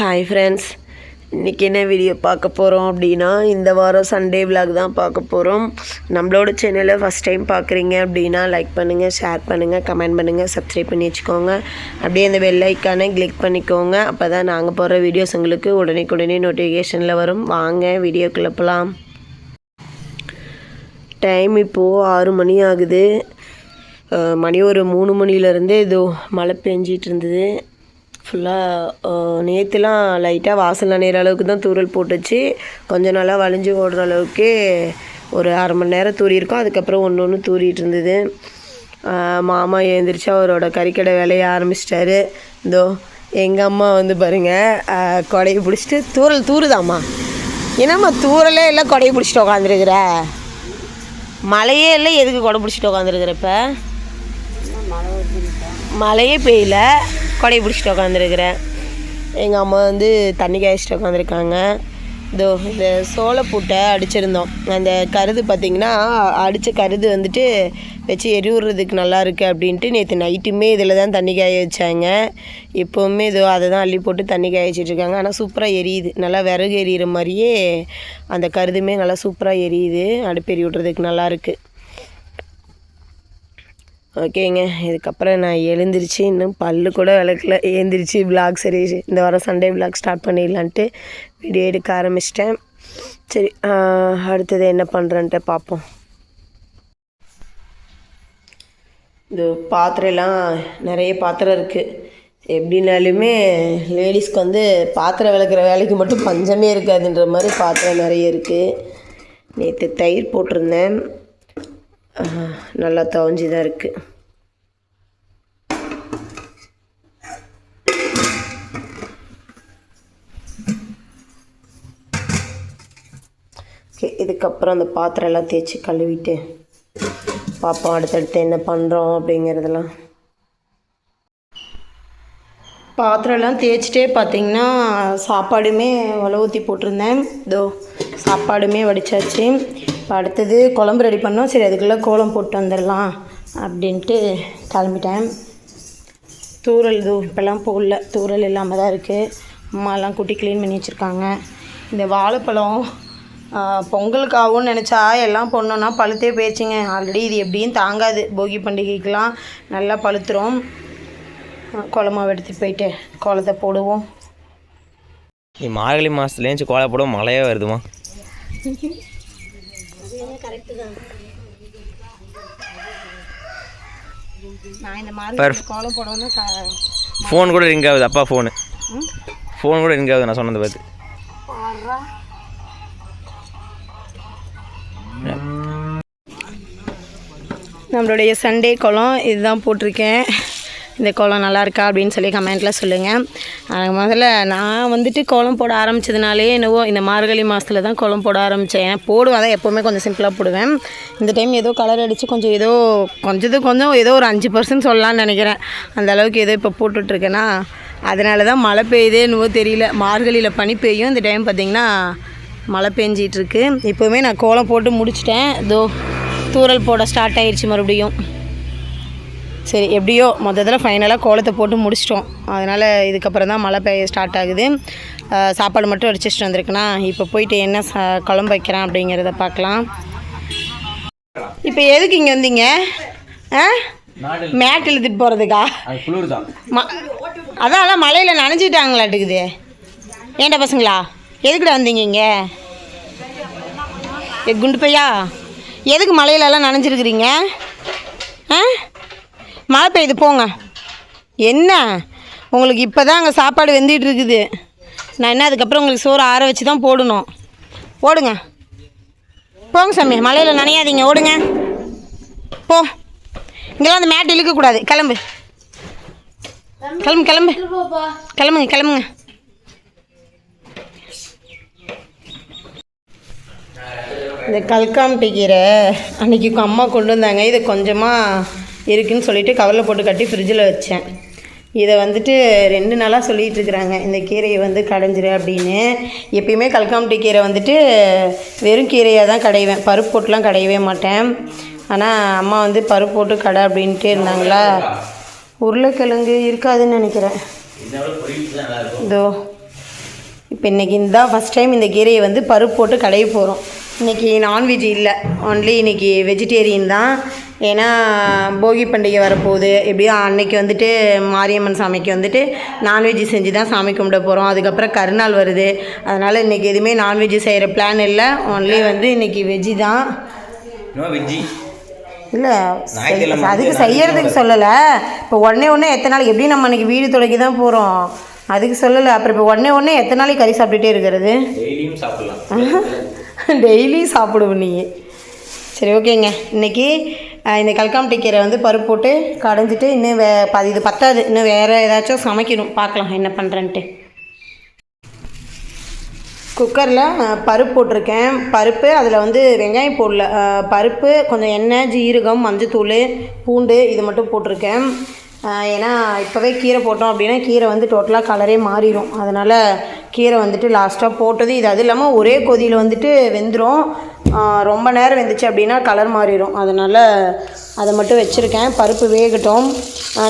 Hi friends இன்றைக்கி என்ன video பார்க்க போகிறோம் அப்படின்னா இந்த வாரம் சண்டே விலாக் தான் பார்க்க போகிறோம் நம்மளோட சேனலை ஃபஸ்ட் டைம் பார்க்குறீங்க அப்படின்னா லைக் பண்ணுங்கள் ஷேர் பண்ணுங்கள் கமெண்ட் பண்ணுங்கள் சப்ஸ்கிரைப் பண்ணி வச்சுக்கோங்க. அப்படியே அந்த பெல் ஐக்கானை கிளிக் பண்ணிக்கோங்க. அப்போ தான் நாங்கள் போடுற வீடியோஸ் உங்களுக்கு உடனே நோட்டிஃபிகேஷனில் வரும். வாங்க வீடியோ கிளப்பலாம் டைம் இப்போது ஆறு மணி ஆகுது. மணி ஒரு மூணு மணிலேருந்தே இதோ மழை பெஞ்சிட்டு இருந்தது. ஃபுல்லாக நேற்றுலாம் லைட்டாக வாசல் நனைகிற அளவுக்கு தான் தூறல் போட்டுச்சு. கொஞ்ச நாளாக வலிஞ்சு ஓடுற அளவுக்கு ஒரு அரை மணி நேரம் தூரியிருக்கோம் அதுக்கப்புறம் ஒன்று ஒன்று தூரிட்டு இருந்தது. மாமா எழுந்திரிச்சு அவரோட கறிக்கடை வேலையை ஆரம்பிச்சிட்டாரு. இதோ எங்கள் அம்மா வந்து பாருங்கள் கொடையை பிடிச்சிட்டு தூறல் தூறுதாம்மா. என்னம்மா தூரலே இல்லை கொடையை பிடிச்சிட்டு உட்காந்துருக்குற மழையே இல்லை எதுக்கு கொடை பிடிச்சிட்டு உட்காந்துருக்குற இப்போ? மழையே பெய்யல. கொடையை பிடிச்சிட்டு உட்காந்துருக்குறேன் எங்கள் அம்மா வந்து தண்ணி காய்ச்சிட்டு உட்காந்துருக்காங்க இதோ இந்த சோளப்பூட்டை அடிச்சிருந்தோம். அந்த கருது பார்த்திங்கன்னா அடித்த கருது வந்துட்டு வச்சு எரிவுறதுக்கு நல்லா இருக்குது அப்படின்ட்டு நேற்று நைட்டுமே இதில் தான் தண்ணி காய வச்சாங்க. இப்போவுமே இதோ அதை தான் அள்ளி போட்டு தண்ணி காய வச்சிட்ருக்காங்க ஆனால் சூப்பராக எரியுது. நல்லா விறகு எரியிற மாதிரியே அந்த கருதுமே நல்லா சூப்பராக எரியுது. அடுப்பு எரி விட்றதுக்கு நல்லா இருக்குது ஓகேங்க இதுக்கப்புறம் நான் எழுந்திரிச்சு இன்னும் பல்லு கூட விளக்கல. எழுந்திரிச்சு விளாக் சரி இந்த வாரம் சண்டே விளாக் ஸ்டார்ட் பண்ணிடலான்ட்டு வீடியோ எடுக்க ஆரம்பிச்சிட்டேன். சரி அடுத்தது என்ன பண்ணுறேன்ட்டு பார்ப்போம். இது பாத்திரம்லாம் நிறைய பாத்திரம் இருக்குது எப்படினாலுமே லேடிஸ்க்கு வந்து பாத்திரம் விளக்குற வேலைக்கு மட்டும் பஞ்சமே இருக்காதுன்ற மாதிரி பாத்திரம் நிறைய இருக்குது நேற்று தயிர் போட்டிருந்தேன். நல்லா தவஞ்சி தான் இருக்குது ஓகே இதுக்கப்புறம் அந்த பாத்திரம் எல்லாம் தேய்ச்சி கழுவிட்டு பார்ப்போம் அடுத்தடுத்து என்ன பண்ணுறோம் அப்படிங்கிறதெல்லாம். பாத்திரம்லாம் தேய்ச்சிட்டே பார்த்தீங்கன்னா சாப்பாடுமே உல ஊற்றி போட்டிருந்தேன். இதோ சாப்பாடுமே வடித்தாச்சு இப்போ அடுத்தது குழம்பு ரெடி பண்ணோம். சரி அதுக்குள்ளே கோலம் போட்டு வந்துடலாம் அப்படின்ட்டு கிளம்பிட்டேன். தூரல் இது இப்போல்லாம் போடல தூரல் இல்லாமல் தான் இருக்குது அம்மாலாம் குட்டி க்ளீன் பண்ணி வச்சுருக்காங்க. இந்த வாழைப்பழம் பொங்கலுக்காகவும் நினச்சா எல்லாம் பொண்ணோன்னா பழுத்தே போயிடுச்சுங்க ஆல்ரெடி இது எப்படியும் தாங்காது. போகி பண்டிகைக்கெலாம் நல்லா பழுத்துரும். குளமாக எடுத்துகிட்டு போயிட்டு கோலத்தை போடுவோம். நீ மார்கழி மாதத்துலேருந்து கோலை போடுவோம். மழையே வருதுமா நான் இந்த Perf- மாதிரி கோலம் போடணும் ஃபோன் கூட ரிங் ஆகுது அப்பா ஃபோனு. ஃபோன் கூட ரிங் ஆகுது நான் சொன்னதை பார்த்து. நம்மளுடைய சண்டே கோலம் இதுதான் போட்டிருக்கேன். இந்த கோலம் நல்லா இருக்கா அப்படின்னு சொல்லி கமெண்ட்டில் சொல்லுங்கள் முதல்ல நான் வந்துட்டு கோலம் போட ஆரம்பித்ததுனாலே என்னவோ இந்த மார்கழி மாதத்தில் தான் கோலம் போட ஆரம்பித்தேன் ஏன்னா போடுவேன் தான் எப்போவுமே கொஞ்சம் சிம்பிளாக போடுவேன். இந்த டைம் ஏதோ கலர் அடித்து கொஞ்சம் ஏதோ கொஞ்சது கொஞ்சம் ஏதோ ஒரு அஞ்சு பர்சன்ட் சொல்லலாம்னு நினைக்கிறேன். அந்த அளவுக்கு ஏதோ இப்போ போட்டுட்ருக்கேன்னா அதனால தான் மழை பெய்யுதே என்னவோ தெரியல. மார்கழியில் பனி பெய்யும். இந்த டைம் பார்த்திங்கன்னா மழை பெஞ்சிகிட்ருக்கு இப்போவுமே நான் கோலம் போட்டு முடிச்சிட்டேன். இதோ தூறல் போட ஸ்டார்ட் ஆயிடுச்சு மறுபடியும். சரி எப்படியோ மொத்தத்தில் ஃபைனலாக கோலத்தை போட்டு முடிச்சிட்டோம். அதனால் இதுக்கப்புறம் தான் மழை பெய்ய ஸ்டார்ட் ஆகுது. சாப்பாடு மட்டும் அடிச்சிட்டு வந்திருக்கேனா இப்போ போயிட்டு என்ன ச குழம்பு வைக்கிறேன் அப்படிங்கிறத பார்க்கலாம். இப்போ எதுக்கு இங்கே வந்தீங்க? ஆ? மேட் இழுத்துட்டு போகிறதுக்கா ம அதான் மழையில் நனைஞ்சிட்டாங்களாட்டுக்குது. ஏன்டா பசங்களா? எதுக்குடா வந்தீங்க இங்கே? ஏ குண்டு பையா? எதுக்கு மழையிலலாம் நனைஞ்சிருக்கிறீங்க? ஆ? மழை பெய்யுது போங்க. என்ன? உங்களுக்கு இப்போ தான் அங்கே சாப்பாடு வெந்துட்டு இருக்குது. நான் என்ன அதுக்கப்புறம் உங்களுக்கு சோறு ஆற வச்சு தான் போடணும். ஓடுங்க. போங்க சாமி மழையில் நனையாதீங்க. ஓடுங்க. போ. இங்கெல்லாம் அந்த மேட் இழுக்கக்கூடாது கிளம்பு. கிளம்பு கிளம்பு. கிளம்புங்க கிளம்புங்க. இந்த கல்காம்பட்டி கீரை அன்றைக்கி அம்மா கொண்டு வந்தாங்க. இது கொஞ்சமாக இருக்குதுன்னு சொல்லிட்டு கவரில் போட்டு கட்டி ஃப்ரிட்ஜில் வச்சேன். இதை வந்துட்டு ரெண்டு நாளாக சொல்லிகிட்டு இருக்கிறாங்க இந்த கீரையை வந்து கடைஞ்சிரு அப்படின்னு. எப்பயுமே கல்காம்பட்டி கீரை வந்துட்டு வெறும் கீரையாக தான் கடைவேன் பருப்பு போட்டுலாம் கடையவே மாட்டேன். ஆனால் அம்மா வந்து பருப்பு போட்டு கடை அப்படின்ட்டு இருந்தாங்களா? உருளைக்கிழங்கு இருக்காதுன்னு நினைக்கிறேன். இதோ இப்போ இன்றைக்கி இந்த ஃபஸ்ட் டைம் இந்த கீரையை வந்து பருப்பு போட்டு கடைய போகிறோம் இன்றைக்கி நான்வெஜ் இல்லை. ஒன்லி இன்றைக்கி வெஜிடேரியன் தான். ஏன்னா போகி பண்டிகை வரப்போகுது. எப்படியும் அன்னைக்கு வந்துட்டு மாரியம்மன் சாமிக்கு வந்துட்டு நான்வெஜ் செஞ்சு தான் சாமி கும்பிட போகிறோம் அதுக்கப்புறம் கருநாள் வருது. அதனால் இன்றைக்கி எதுவுமே நான்வெஜ் செய்கிற பிளான் இல்லை. ஒன்லி வந்து இன்றைக்கி வெஜ்ஜி தான். இல்லை அதுக்கு செய்யறதுக்கு சொல்லலை. இப்போ உடனே உடனே எத்தனை நாளைக்கு எப்படி நம்ம அன்றைக்கி வீடு தொடக்கி தான் போகிறோம் அதுக்கு சொல்லலை. அப்புறம் இப்போ உடனே உடனே எத்தனை நாளைக்கு கறி சாப்பிட்டுட்டே இருக்கிறது? டெய்லி சாப்பிடுவோம் நீ சரி ஓகேங்க. இன்றைக்கி இந்த கல்காமட்டி கீரை வந்து பருப்பு போட்டு கடைஞ்சிட்டு இன்னும் வே ப- இது பத்தாது. இன்னும் வேறு ஏதாச்சும் சமைக்கணும். பார்க்கலாம் என்ன பண்ணுறேன்ட்டு குக்கரில் பருப்பு போட்டிருக்கேன். பருப்பு அதில் வந்து வெங்காயம் போடல. பருப்பு கொஞ்சம் எண்ணெய் ஜீரகம் மஞ்சத்தூள் பூண்டு இது மட்டும் போட்டிருக்கேன். ஏன்னா இப்போவே கீரை போட்டோம் அப்படின்னா கீரை வந்து டோட்டலாக கலரே மாறிடும் அதனால் கீரை வந்துட்டு லாஸ்ட்டாக போட்டது இது. அது இல்லாமல் ஒரே கொதியில் வந்துட்டு வெந்துடும் ரொம்ப நேரம் வெந்துச்சு அப்படின்னா கலர் மாறிடும் அதனால் அதை மட்டும் வச்சுருக்கேன். பருப்பு வேகட்டும்.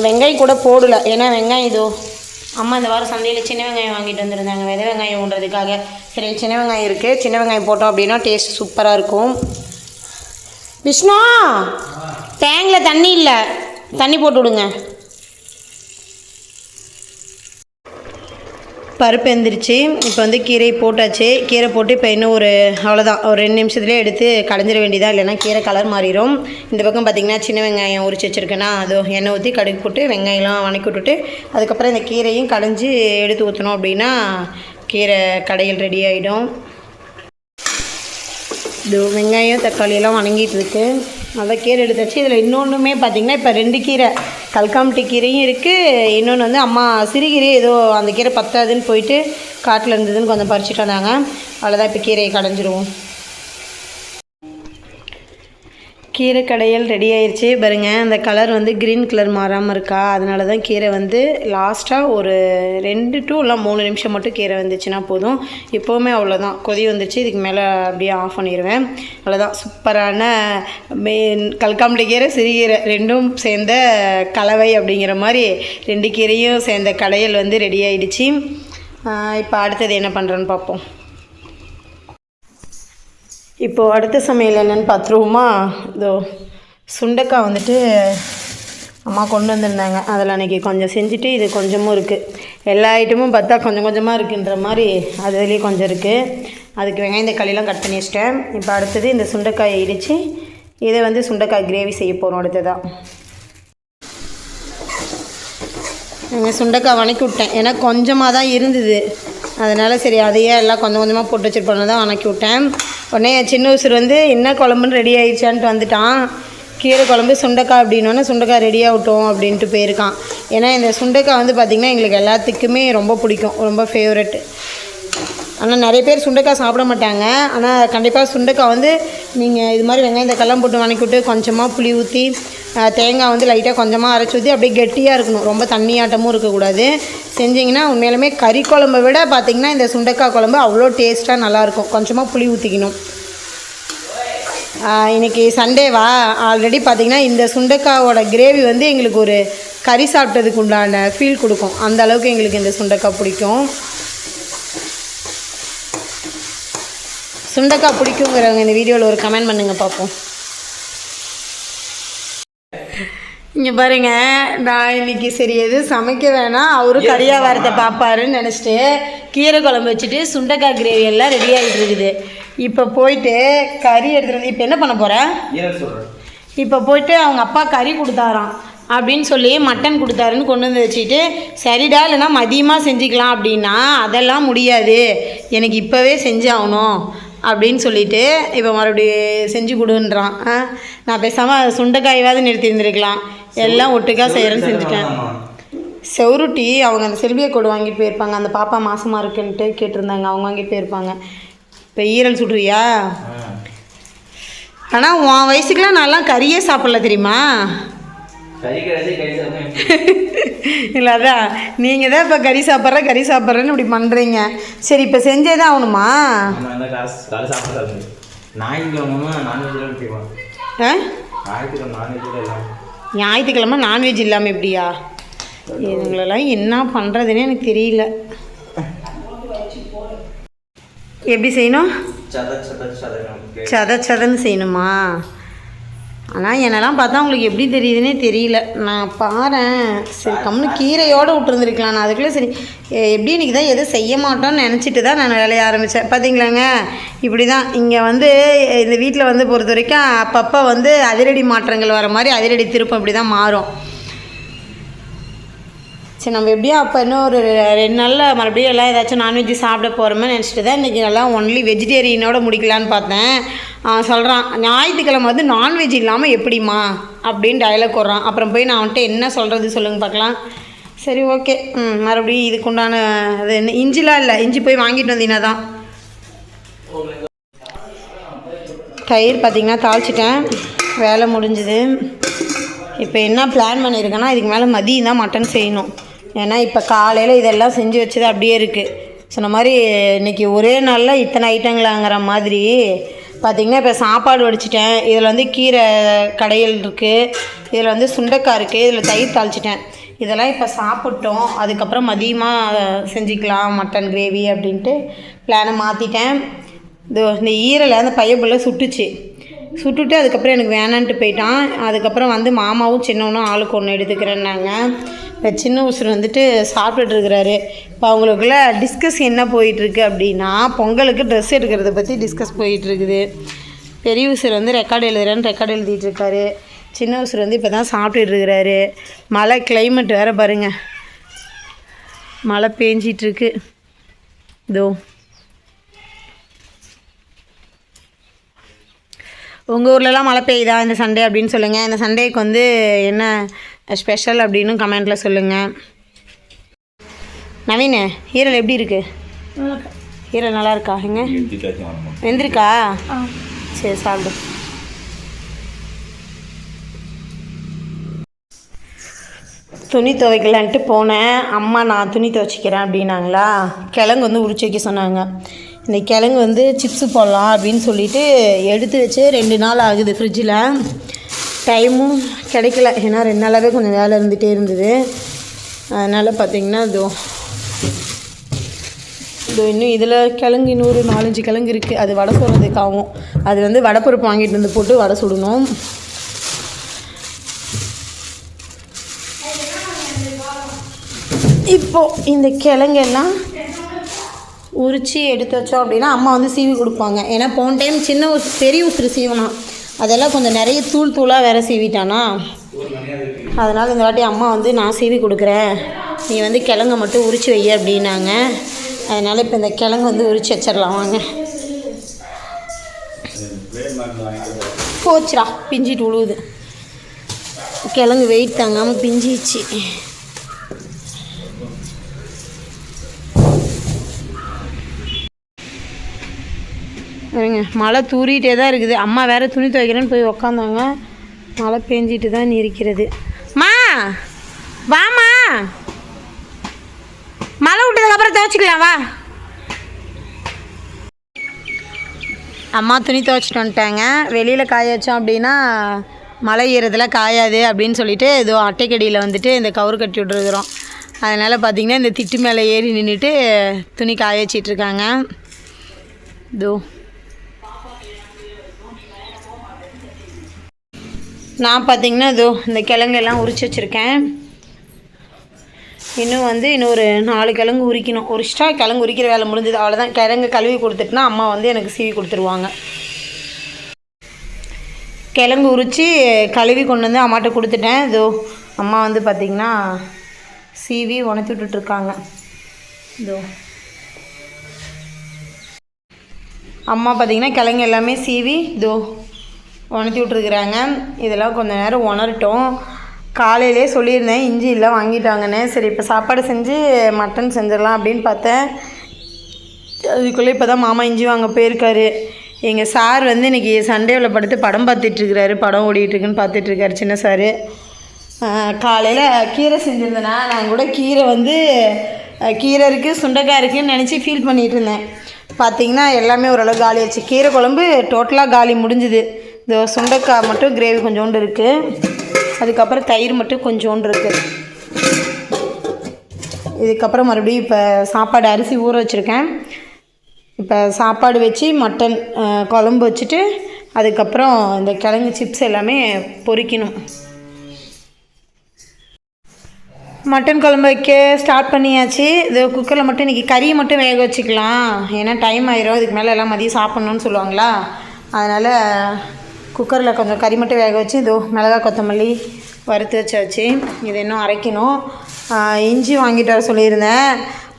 வெங்காயம் கூட போடல. ஏன்னா வெங்காயம் இதோ அம்மா இந்த வாரம் சந்தையில் சின்ன வெங்காயம் வாங்கிட்டு வந்திருந்தாங்க. விதை வெங்காயம் ஊன்றதுக்காக. சரி சின்ன வெங்காயம் இருக்குது சின்ன வெங்காயம் போட்டோம் அப்படின்னா டேஸ்ட் சூப்பராக இருக்கும். விஷ்ணு! டேங்கில் தண்ணி இல்லை. தண்ணி போட்டு விடுங்க. பருப்பு எந்திரிச்சு இப்போ வந்து கீரை போட்டாச்சு. கீரை போட்டு இப்போ இன்னும் ஒரு அவ்வளோதான் ஒரு ரெண்டு நிமிஷத்துலேயே எடுத்து கடைஞ்சிட வேண்டியதாக இல்லைன்னா கீரை கலர் மாறிடும் இந்த பக்கம் பார்த்திங்கன்னா சின்ன வெங்காயம் உரிச்சு வச்சுருக்கேன்னா அது எண்ணெய் ஊற்றி கடுகு போட்டு வெங்காயம்லாம் வணக்கி விட்டுட்டு அதுக்கப்புறம் இந்த கீரையும் கடைஞ்சி எடுத்து ஊற்றணும் அப்படின்னா கீரை கடையில் ரெடி ஆகிடும் இது வெங்காயம் தக்காளியெல்லாம் வணங்கிட்டு இருக்குது அதை கீரை எடுத்தாச்சு. இதில் இன்னொன்றுமே பார்த்தீங்கன்னா இப்போ ரெண்டு கீரை கல்காமட்டி கீரையும் இருக்குது இன்னொன்று வந்து அம்மா சிறுகீரை ஏதோ அந்த கீரை பத்தாதுன்னு போயிட்டு காட்டில் இருந்ததுன்னு கொஞ்சம் பறிச்சுட்டு வந்தாங்க. அவ்வளோதான் இப்போ கீரையை கடைஞ்சிருவோம். கீரை கடையல் ரெடி ஆயிடுச்சு பாருங்க அந்த கலர் வந்து க்ரீன் கலர் மாறாமல் இருக்கா? அதனால தான் கீரை வந்து லாஸ்ட்டாக ஒரு ரெண்டு டூ இல்லை மூணு நிமிஷம் மட்டும் கீரை வந்துச்சுன்னா போதும். இப்போவுமே அவ்வளோதான் கொதி வந்துச்சு. இதுக்கு மேலே அப்படியே ஆஃப் பண்ணிடுவேன் அவ்வளோதான் சூப்பரான மெயின் கல்காம்படி கீரை சிறுகீரை ரெண்டும் சேர்ந்த கலவை அப்படிங்கிற மாதிரி ரெண்டு கீரையும் சேர்ந்த கடையல் வந்து ரெடி ஆயிடுச்சு. இப்போ அடுத்தது என்ன பண்ணுறேன்னு பார்ப்போம். இப்போது அடுத்த சமையல் என்னன்னு பார்த்துருவோமா? இதோ சுண்டைக்காய் வந்துட்டு அம்மா கொண்டு வந்திருந்தாங்க. அதில் அன்றைக்கி கொஞ்சம் செஞ்சுட்டு இது கொஞ்சமும் இருக்குது எல்லா ஐட்டமும் பார்த்தா கொஞ்சம் கொஞ்சமாக இருக்குன்ற மாதிரி அதுலேயே கொஞ்சம் இருக்குது அதுக்கு வெங்காயம் தக்காளிலாம் கட் பண்ணி வச்சிட்டேன். இப்போ அடுத்தது இந்த சுண்டைக்காயை இடித்து இதை வந்து சுண்டைக்காய் கிரேவி செய்ய போகிறோம் அடுத்ததாக எங்கள் சுண்டைக்காய் வணக்கி விட்டேன். ஏன்னா கொஞ்சமாக தான் இருந்தது. அதனால் சரி அதையே எல்லாம் கொஞ்சம் கொஞ்சமாக போட்டு வச்சுருப்போன்னு தான் வணக்கி விட்டேன். உடனே என் சின்ன உசுர் வந்து என்ன குழம்புன்னு ரெடி ஆயிடுச்சான்ட்டு வந்துட்டான். கீரை குழம்பு சுண்டைக்காய் அப்படின்னோடனே சுண்டைக்காய் ரெடி ஆகட்டும் அப்படின்ட்டு போயிருக்கான். ஏன்னா இந்த சுண்டைக்காய் வந்து பார்த்திங்கன்னா எங்களுக்கு எல்லாத்துக்குமே ரொம்ப பிடிக்கும். ரொம்ப ஃபேவரெட்டு ஆனால் நிறைய பேர் சுண்டைக்காய் சாப்பிட மாட்டாங்க. ஆனால் கண்டிப்பாக சுண்டைக்காய் வந்து நீங்கள் இது மாதிரி வெங்காயம் கல்லம் போட்டு வணக்கி விட்டு கொஞ்சமாக புளி ஊற்றி தேங்காய் வந்து லைட்டாக கொஞ்சமாக அரைச்சி ஊற்றி அப்படியே கெட்டியாக இருக்கணும். ரொம்ப தண்ணியாட்டமும் இருக்கக்கூடாது. செஞ்சிங்கன்னா உண்மையிலுமே கறி குழம்பை விட பார்த்திங்கன்னா இந்த சுண்டக்காய் குழம்பு அவ்வளோ டேஸ்ட்டாக நல்லாயிருக்கும் கொஞ்சமாக புளி ஊற்றிக்கணும் இன்றைக்கி சண்டேவா ஆல்ரெடி பார்த்திங்கன்னா இந்த சுண்டைக்காவோட கிரேவி வந்து எங்களுக்கு ஒரு கறி சாப்பிட்டதுக்கு உண்டான ஃபீல் கொடுக்கும். அந்த அளவுக்கு எங்களுக்கு இந்த சுண்டைக்காய் பிடிக்கும். சுண்டைக்காய் பிடிக்குங்கிறவங்க இந்த வீடியோவில் ஒரு கமெண்ட் பண்ணுங்கள் பார்ப்போம். இங்கே பாருங்க நான் இன்னைக்கு சரி எதுவும் சமைக்க வேணாம். அவரும் கரியாவாரத்தை பார்ப்பாருன்னு நினச்சிட்டு கீரை குழம்பு வச்சுட்டு சுண்டைக்காய் கிரேவி எல்லாம் ரெடி ஆகிட்டு இருக்குது. இப்போ போயிட்டு கறி எடுத்துகிட்டு இப்போ என்ன பண்ண போகிறேன் இப்போ போயிட்டு அவங்க அப்பா கறி கொடுத்தாராம். அப்படின்னு சொல்லி மட்டன் கொடுத்தாருன்னு கொண்டு வந்து வச்சுட்டு சரிடா இல்லைனா மதியமாக செஞ்சுக்கலாம் அப்படின்னா அதெல்லாம் முடியாது. எனக்கு இப்போவே செஞ்சாகணும் அப்படின்னு சொல்லிட்டு இப்போ மறுபடியும் செஞ்சு கொடுன்றான். ஆ நான் பேசாமல் சுண்டைக்காயாவது நிறுத்தியிருந்திருக்கலாம் எல்லாம் ஒட்டுக்கா செய்கிறேன்னு செஞ்சுட்டேன். செவுருட்டி அவங்க அந்த செல்வியை கோடு வாங்கிட்டு போயிருப்பாங்க. அந்த பாப்பா மாசமாக இருக்குன்ட்டு கேட்டிருந்தாங்க. அவங்க வாங்கிட்டு போயிருப்பாங்க. இப்போ ஈரல் சுடுறியா? ஆனால் உன் வயசுக்குலாம் நான்லாம் கறியே சாப்பிடல தெரியுமா? இல்லை அதான். நீங்கள் தான் இப்போ கறி சாப்பிட்ற கறி சாப்பிட்றேன்னு இப்படி பண்ணுறீங்க சரி இப்போ செஞ்சே தான் ஆகணுமா ஆ? ஞாயிற்றுக்கிழமை நான்வெஜ் இல்லாமல் எப்படியா? இதுங்களெல்லாம் என்ன பண்ணுறதுன்னே எனக்கு தெரியல. எப்படி செய்யணும்? சத சதன்னு செய்யணுமா? ஆனால் என்னெல்லாம் பார்த்தா உங்களுக்கு எப்படி தெரியுதுன்னே தெரியல. நான் பாரேன் சரி கம்முனு கீரையோடு விட்டுருந்துருக்கலாம். நான் அதுக்குள்ளே சரி எப்படி இன்றைக்கி தான் எதுவும் செய்ய மாட்டோம்னு நினச்சிட்டு தான் நான் விளைய ஆரம்பித்தேன் பார்த்தீங்களாங்க இப்படி தான் இங்கே வந்து இந்த வீட்டில் வந்து பொறுத்த வரைக்கும் அப்பப்போ வந்து அதிரடி மாற்றங்கள் வர மாதிரி அதிரடி திருப்பம் இப்படி தான் மாறும். சரி நம்ம எப்படியும் அப்போ இன்னும் ஒரு ரெண்டு நாளில் மறுபடியும் எல்லாம் ஏதாச்சும் நான்வெஜ் சாப்பிட போகிறோமே நினச்சிட்டு தான் இன்றைக்கி நல்லா ஒன்லி வெஜிடேரியனோட முடிக்கலான்னு பார்த்தேன். சொல்கிறான் ஞாயிற்றுக்கிழமை வந்து நான்வெஜ் இல்லாமல் எப்படிம்மா? அப்படின்னு டயலாக் போடுறான். அப்புறம் போய் நான் வந்துட்டு என்ன சொல்கிறது சொல்லுங்கள் பார்க்கலாம். சரி ஓகே ம் மறுபடியும் இதுக்கு உண்டான அது என்ன? இஞ்சிலாம் இல்லை. இஞ்சி போய் வாங்கிட்டு வந்தீங்கன்னா தான். தயிர் பார்த்திங்கன்னா தாளிச்சிட்டேன். வேலை முடிஞ்சுது. இப்போ என்ன பிளான் பண்ணியிருக்கேன்னா இதுக்கு மேலே மதியம் தான் மட்டன் செய்யணும். ஏன்னா இப்போ காலையில் இதெல்லாம் செஞ்சு வச்சது அப்படியே இருக்குது சொன்ன மாதிரி இன்றைக்கி ஒரே நாளில் இத்தனை ஐட்டங்களாங்கிற மாதிரி பார்த்திங்கன்னா இப்போ சாப்பாடு வடிச்சிட்டேன். இதில் வந்து கீரை கடையில் இருக்குது இதில் வந்து சுண்டைக்காய் இருக்குது இதில் தயிர் தாளிச்சிட்டேன். இதெல்லாம் இப்போ சாப்பிட்டோம். அதுக்கப்புறம் மதியமாக செஞ்சுக்கலாம் மட்டன் கிரேவி அப்படின்ட்டு பிளானை மாற்றிட்டேன் இது இந்த ஈரலை அந்த பையப்புள்ள சுட்டுச்சு. சுட்டுட்டு அதுக்கப்புறம் எனக்கு வேணான்ட்டு போயிட்டான். அதுக்கப்புறம் வந்து மாமாவும் சின்னவனும் ஆளுக்கு ஒன்று எடுத்துக்கிறேன்னாங்க. இப்போ சின்ன உசுர் வந்துட்டு சாப்பிட்டுட்டுருக்கிறாரு இப்போ அவங்களுக்குள்ள டிஸ்கஸ் என்ன போயிட்டுருக்கு அப்படின்னா பொங்கலுக்கு ட்ரெஸ் எடுக்கிறத பற்றி டிஸ்கஸ் போயிட்டுருக்குது. பெரிய உசுர் வந்து ரெக்கார்டு எழுதுறேன்னு ரெக்கார்டு எழுதிட்டு இருக்காரு. சின்ன உசுர் வந்து இப்போ தான் சாப்பிட்டுட்டுருக்கிறாரு மழை கிளைமேட் வேறு பாருங்க. மழை பேஞ்சிகிட்ருக்கு இதோ உங்கள் ஊர்லலாம் மழை பெய்யுதா? இந்த சண்டே அப்படின்னு சொல்லுங்கள் இந்த சண்டேக்கு வந்து என்ன ஸ்பெஷல் அப்படின்னு கமெண்ட்டில் சொல்லுங்கள் நவீன் ஈரல் எப்படி இருக்கு? ஈரல் நல்லா இருக்கா? எங்க? வெந்திருக்கா? சரி சாப்பிடு. துணி துவைக்கலான்ட்டு போனேன். அம்மா நான் துணி துவைச்சிக்கிறேன் அப்படின்னாங்களா? கிழங்கு வந்து உரிச்சு வைக்க சொன்னாங்க. இந்த கிழங்கு வந்து சிப்ஸு போடலாம் அப்படின்னு சொல்லிட்டு எடுத்து வச்சு ரெண்டு நாள் ஆகுது ஃப்ரிட்ஜில் டைமும் கிடைக்கல. ஏன்னா ரெண்டு நாளாகவே கொஞ்சம் வேலை இருந்துகிட்டே இருந்தது. அதனால் பார்த்திங்கன்னா இதோ இதோ இன்னும் இதில் கிழங்கு இன்னொரு நாலஞ்சு கிழங்கு இருக்குது அது வடை சுடுறதுக்கு ஆகும் அது வந்து வடைப்பருப்பு வாங்கிட்டு வந்து போட்டு வடை சுடணும். இப்போது இந்த கிழங்கெல்லாம் உரித்து எடுத்து வச்சோம் அப்படின்னா அம்மா வந்து சீவி கொடுப்பாங்க. ஏன்னா போன டைம் சின்ன உசு பெரிய உசுறு சீவினா. அதெல்லாம் கொஞ்சம் நிறைய தூள் தூளாக வேற சீவிட்டானா? அதனால் இந்த வாட்டி அம்மா வந்து நான் சீவி கொடுக்குறேன். நீ வந்து கிழங்க மட்டும் உரித்து வை அப்படின்னாங்க. அதனால் இப்போ இந்த கிழங்கு வந்து உரித்து வச்சிடலாம் வாங்க. போச்சுடா பிஞ்சிட்டு உழுவுது. கிழங்கு வெயிட் தாங்காமல் பிஞ்சிச்சு இருங்க மழை தூரிகிட்டே தான் இருக்குது. அம்மா வேறு துணி துவைக்கிறேன்னு போய் உக்காந்தாங்க. மழை பேஞ்சிட்டு தான் இருக்கிறது. மா! வாமா மழை விட்டதுக்கப்புறம் துவைச்சிக்கலாம் வா. அம்மா துணி துவைச்சிட்டு வந்துட்டாங்க. வெளியில் காய வச்சோம் அப்படின்னா மழை ஈரத்தில் காயாது அப்படின்னு சொல்லிட்டு ஏதோ அட்டைக்கடியில் வந்துட்டு இந்த கவுரு கட்டி விட்ருக்குறோம் அதனால் பார்த்திங்கன்னா இந்த திட்டு மேலே ஏறி நின்றுட்டு துணி காய வச்சிட்ருக்காங்க இதோ. நான் பார்த்தீங்கன்னா இதோ இந்த கிழங்கெல்லாம் உரிச்சு வச்சுருக்கேன். இன்னும் வந்து இன்னொரு நாலு கிழங்கு உரிக்கணும். உரிச்சிட்டா கிழங்கு உரிக்கிற வேலை முடிஞ்சது. அவ்வளோதான் கிழங்கு கழுவி கொடுத்துட்டுனா அம்மா வந்து எனக்கு சீவி கொடுத்துருவாங்க. கிழங்கு உரித்து கழுவி கொண்டு வந்து அம்மாட்ட கொடுத்துட்டேன். இதோ அம்மா வந்து பார்த்திங்கன்னா சீவி உணர்த்தி விட்டுட்ருக்காங்க. இதோ. அம்மா பார்த்திங்கன்னா கிழங்கு எல்லாமே சீவி இதோ உணர்த்தி விட்ருக்குறாங்க இதெல்லாம் கொஞ்சம் நேரம் உணரட்டும். காலையிலே சொல்லியிருந்தேன் இஞ்சி இல்லை வாங்கிட்டாங்கன்னு. சரி இப்போ சாப்பாடு செஞ்சு மட்டன் செஞ்சிடலாம் அப்படின்னு பார்த்தேன். அதுக்குள்ளே இப்போ தான் மாமா இஞ்சி வாங்க போயிருக்காரு. எங்கள் சார் வந்து இன்றைக்கி சண்டேவில் படுத்து படம் பார்த்துட்ருக்குறாரு. படம் ஓடிட்டுருக்குன்னு பார்த்துட்ருக்காரு சின்ன சார். காலையில் கீரை செஞ்சுருந்தேன்னா நான் கூட கீரை வந்து கீரை இருக்குது சுண்டைக்காய் இருக்குதுன்னு நினச்சி ஃபீல் பண்ணிகிட்டு இருந்தேன். பார்த்தீங்கன்னா எல்லாமே ஓரளவு காலி ஆச்சு. கீரை குழம்பு டோட்டலாக காலி முடிஞ்சுது. இந்த சுண்டைக்காய் மட்டும் கிரேவி கொஞ்சோண்டு இருக்குது அதுக்கப்புறம் தயிர் மட்டும் கொஞ்சோண்டு இருக்குது இதுக்கப்புறம் மறுபடியும் இப்போ சாப்பாடு அரிசி ஊற வச்சுருக்கேன். இப்போ சாப்பாடு வச்சு மட்டன் குழம்பு வச்சுட்டு அதுக்கப்புறம் இந்த கிழங்கு சிப்ஸ் எல்லாமே பொறிக்கணும். மட்டன் குழம்பு வைக்க ஸ்டார்ட் பண்ணியாச்சு. இது குக்கரில் மட்டும் இன்றைக்கி கறியை மட்டும் வேக வச்சுக்கலாம். ஏன்னா டைம் ஆயிரும். இதுக்கு மேலே எல்லாம் மதியம் சாப்பிட்ணுன்னு சொல்லுவாங்களா? அதனால் குக்கரில் கொஞ்சம் கறி மட்டும் வேக வச்சு இதோ மிளகா கொத்தமல்லி வறுத்து வச்சாச்சு. இது இன்னும் அரைக்கணும். இஞ்சி வாங்கிட்டு வர சொல்லியிருந்தேன்.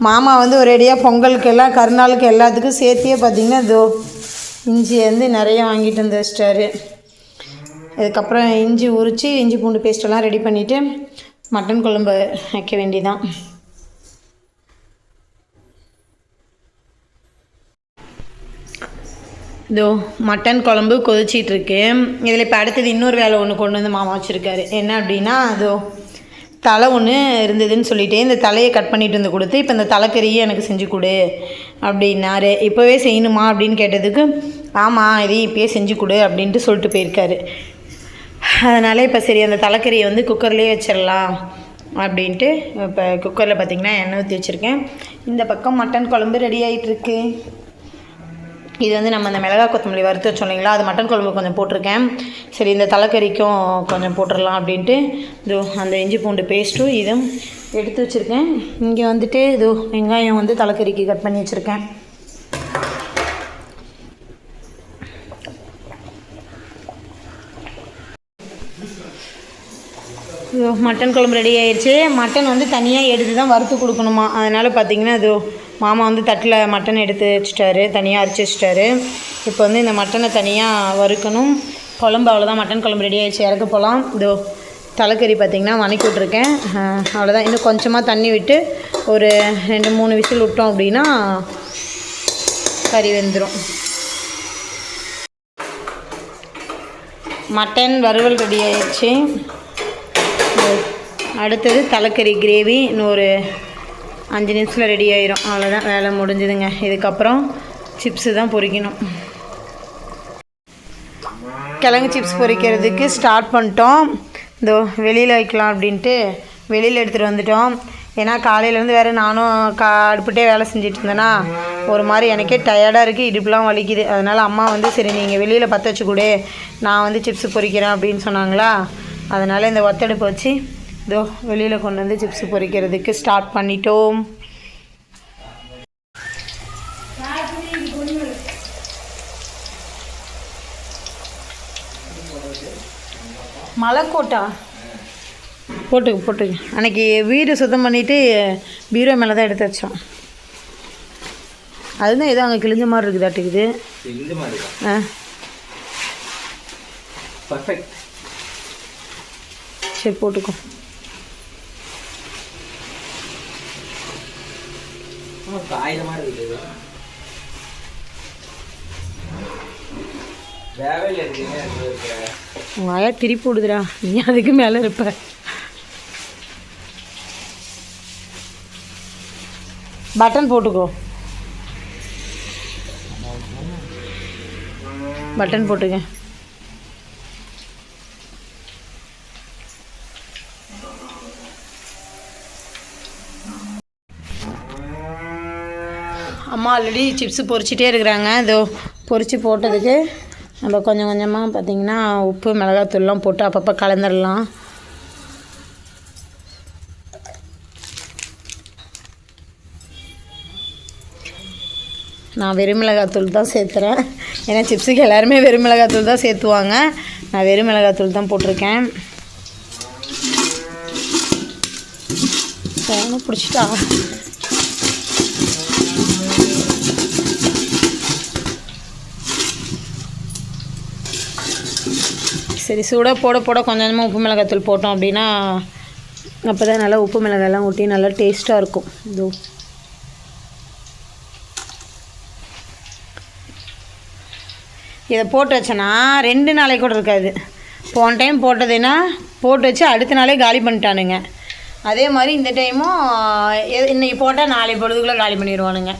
மாமா வந்து ஒரேடியாக பொங்கலுக்கு எல்லாம் கருநாளுக்கு எல்லாத்துக்கும் சேர்த்தியே பார்த்திங்கன்னா இதோ இஞ்சி வந்து நிறைய வாங்கிட்டு வந்து வச்சிட்டாரு. இதுக்கப்புறம் இஞ்சி உரித்து இஞ்சி பூண்டு பேஸ்ட்டெல்லாம் ரெடி பண்ணிவிட்டு மட்டன் குழம்பு வைக்க வேண்டியதான் இதோ மட்டன் குழம்பு கொதிச்சிட்ருக்கு. இதில் இப்போ அடுத்தது இன்னொரு வேலை ஒன்று கொண்டு வந்து மாமா வச்சுருக்காரு. என்ன அப்படின்னா அதோ தலை ஒன்று இருந்ததுன்னு சொல்லிட்டு இந்த தலையை கட் பண்ணிட்டு வந்து கொடுத்து இப்போ இந்த தலைக்கறியை எனக்கு செஞ்சு கொடு அப்படின்னாரு. இப்போவே செய்யணுமா அப்படின்னு கேட்டதுக்கு ஆமாம் இதையும் இப்போயே செஞ்சு கொடு அப்படின்ட்டு சொல்லிட்டு போயிருக்காரு. அதனால் இப்போ சரி அந்த தலைக்கறியை வந்து குக்கர்லேயே வச்சிடலாம் அப்படின்ட்டு இப்போ குக்கரில் பார்த்திங்கன்னா எண்ணெய் ஊற்றி வச்சுருக்கேன். இந்த பக்கம் மட்டன் குழம்பு ரெடி ஆகிட்டுருக்கு இது வந்து நம்ம அந்த மிளகா கொத்தமல்லி வறுத்து வச்சோம் இல்லைங்களா? அது மட்டன் குழம்பு கொஞ்சம் போட்டிருக்கேன். சரி இந்த தலைக்கறிக்கும் கொஞ்சம் போட்டுடலாம் அப்படின்ட்டு. இது அந்த இஞ்சி பூண்டு பேஸ்ட்டும் இதுவும் எடுத்து வச்சுருக்கேன். இங்கே வந்துட்டு இது வெங்காயம் வந்து தலைக்கறிக்கு கட் பண்ணி வச்சுருக்கேன். மட்டன் குழம்பு ரெடி ஆயிடுச்சு மட்டன் வந்து தனியாக எடுத்து தான் வறுத்து கொடுக்கணுமா? அதனால் பார்த்தீங்கன்னா அது மாமா வந்து தட்டில் மட்டன் எடுத்து வச்சுட்டாரு தனியாக அரைச்சி வச்சிட்டாரு. இப்போ வந்து இந்த மட்டனை தனியாக வறுக்கணும். குழம்பு அவ்வளோதான் மட்டன் குழம்பு ரெடி ஆகிடுச்சு இறக்க போகலாம் இதோ தலைக்கறி பார்த்திங்கன்னா வணக்கி விட்ருக்கேன் அவ்வளோதான் இன்னும் கொஞ்சமாக தண்ணி விட்டு ஒரு ரெண்டு மூணு விசில் விட்டோம் அப்படின்னா கறி வெந்துடும் மட்டன் வறுவல் ரெடி ஆயிடுச்சு. அடுத்தது தலைக்கறி கிரேவி இன்னொரு அஞ்சு நிமிஷத்தில் ரெடி ஆயிரும். அவ்வளோதான் வேலை முடிஞ்சுதுங்க. இதுக்கப்புறம் சிப்ஸு தான் பொரிக்கணும் கிழங்கு சிப்ஸ் பொரிக்கிறதுக்கு ஸ்டார்ட் பண்ணிட்டோம். இதோ வெளியில் வைக்கலாம் அப்படின்ட்டு வெளியில் எடுத்துகிட்டு வந்துட்டோம். ஏன்னா காலையிலேருந்து வேறு நானும் கா அடுப்புட்டே வேலை செஞ்சுட்டு இருந்தேன்னா ஒரு மாதிரி எனக்கே டயர்டாக இருக்குது இடுப்புலாம் வலிக்குது. அதனால் அம்மா வந்து சரி நீங்கள் வெளியில் பற்ற வச்சு கொடு. நான் வந்து சிப்ஸ் பொரிக்கிறேன் அப்படின்னு சொன்னாங்களா? அதனால் இந்த ஒத்தடுப்பு வச்சு இதோ வெளியில் கொண்டு வந்து சிப்ஸ் பொரிக்கிறதுக்கு ஸ்டார்ட் பண்ணிட்டோம். மலைக்கோட்டா? போட்டுக்கு போட்டுக்கு. அன்னைக்கு வீடு சுத்தம் பண்ணிவிட்டு பீரோ மேலே தான் எடுத்து வச்சோம். அதுதான் ஏதோ அங்கே கிழிஞ்ச மாதிரி இருக்குதாட்டுக்குது ஆ. சரி போட்டுக்கோ. காயிற இருக்குது. இருக்கீங்க ஆயா திருப்பி விடுதுடா. நீ அதுக்கு மேலே இருப்ப. பட்டன் போட்டுக்கோ. பட்டன் போட்டுக்க. அம்மா ஆல்ரெடி சிப்ஸு பொறிச்சிட்டே இருக்கிறாங்க. இதோ பொறிச்சு போட்டதுக்கு நம்ம கொஞ்சம் கொஞ்சமாக பார்த்திங்கன்னா உப்பு மிளகாத்தூள்லாம் போட்டு அப்பப்போ கலந்துடலாம் நான் வெறும் மிளகாத்தூள் தான் சேர்த்துறேன். ஏன்னா சிப்ஸுக்கு எல்லாருமே வெறும் மிளகாத்தூள் தான் சேர்த்துவாங்க. நான் வெறும் மிளகாத்தூள் தான் போட்டிருக்கேன். ஃபோனை பிடிச்சிட்டா? சரி சூடாக போட போட கொஞ்சம் கொஞ்சமாக உப்பு மிளகாத்தூள் போட்டோம் அப்படின்னா அப்போ தான் நல்லா உப்பு மிளகாயெல்லாம் ஊட்டி நல்லா டேஸ்ட்டாக இருக்கும். இதோ. இதை போட்டு வச்சேன்னா ரெண்டு நாளைக்கு கூட இருக்காது. போன டைம் போட்டதுன்னா போட்டு வச்சு அடுத்த நாளே காலி பண்ணிட்டானுங்க. அதே மாதிரி இந்த டைமும் எ- இன்னைக்கு போட்டால் நாளை பொழுதுக்குள்ளே காலி பண்ணிடுவானுங்க.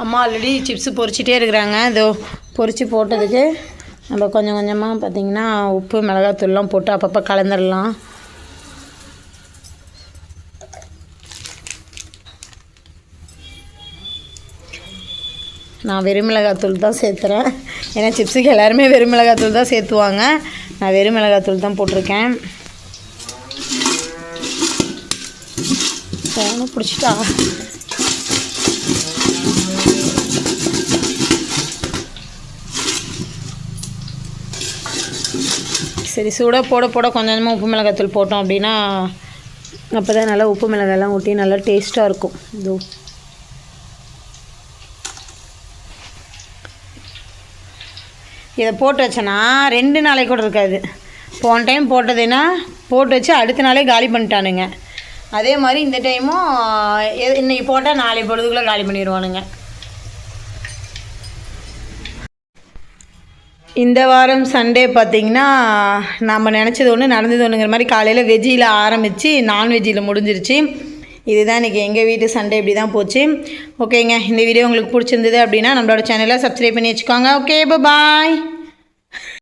அம்மா ஆல்ரெடி சிப்ஸு பொறிச்சிட்டே இருக்கிறாங்க. இதோ பொறிச்சு போட்டதுக்கு நம்ம கொஞ்சம் கொஞ்சமாக பார்த்திங்கன்னா உப்பு மிளகாத்தூள்லாம் போட்டு அப்பப்போ கலந்துடலாம் நான் வெறும் வெறுமிளகாத்தூள் தான் சேர்த்துறேன். ஏன்னா சிப்ஸுக்கு எல்லாருமே வெறுமிளகாத்தூள் தான் சேர்த்துவாங்க. நான் வெறும் வெறுமிளகாத்தூள் தான் போட்டிருக்கேன். ஃபோனை பிடிச்சிட்டா? சரி சூடாக போட போட கொஞ்சம் கொஞ்சமாக உப்பு மிளகாத்தூள் போட்டோம் அப்படின்னா அப்போ தான் நல்லா உப்பு மிளகாயெல்லாம் ஊட்டி நல்லா டேஸ்ட்டாக இருக்கும். இதோ. இதை போட்டு வச்சேன்னா ரெண்டு நாளை கூட இருக்காது. போன டைம் போட்டதுன்னா போட்டு வச்சு அடுத்த நாளே காலி பண்ணிட்டானுங்க. அதே மாதிரி இந்த டைமும் எ- இன்னைக்கு போட்டால் நாளை பொழுதுக்குள்ளே காலி பண்ணிடுவானுங்க இந்த வாரம் சண்டே பார்த்திங்கன்னா நம்ம நினச்சது ஒன்று நடந்தது ஒன்றுங்கிற மாதிரி காலையில் வெஜ்ஜியில் ஆரம்பித்து நான்வெஜ்ஜில் முடிஞ்சிருச்சு. இதுதான் இன்றைக்கி எங்கள் வீட்டு சண்டே இப்படி தான் போச்சு ஓகேங்க இந்த வீடியோ உங்களுக்கு பிடிச்சிருந்தது அப்படின்னா நம்மளோட சேனலை சப்ஸ்கிரைப் பண்ணி வச்சுக்கோங்க. Okay bye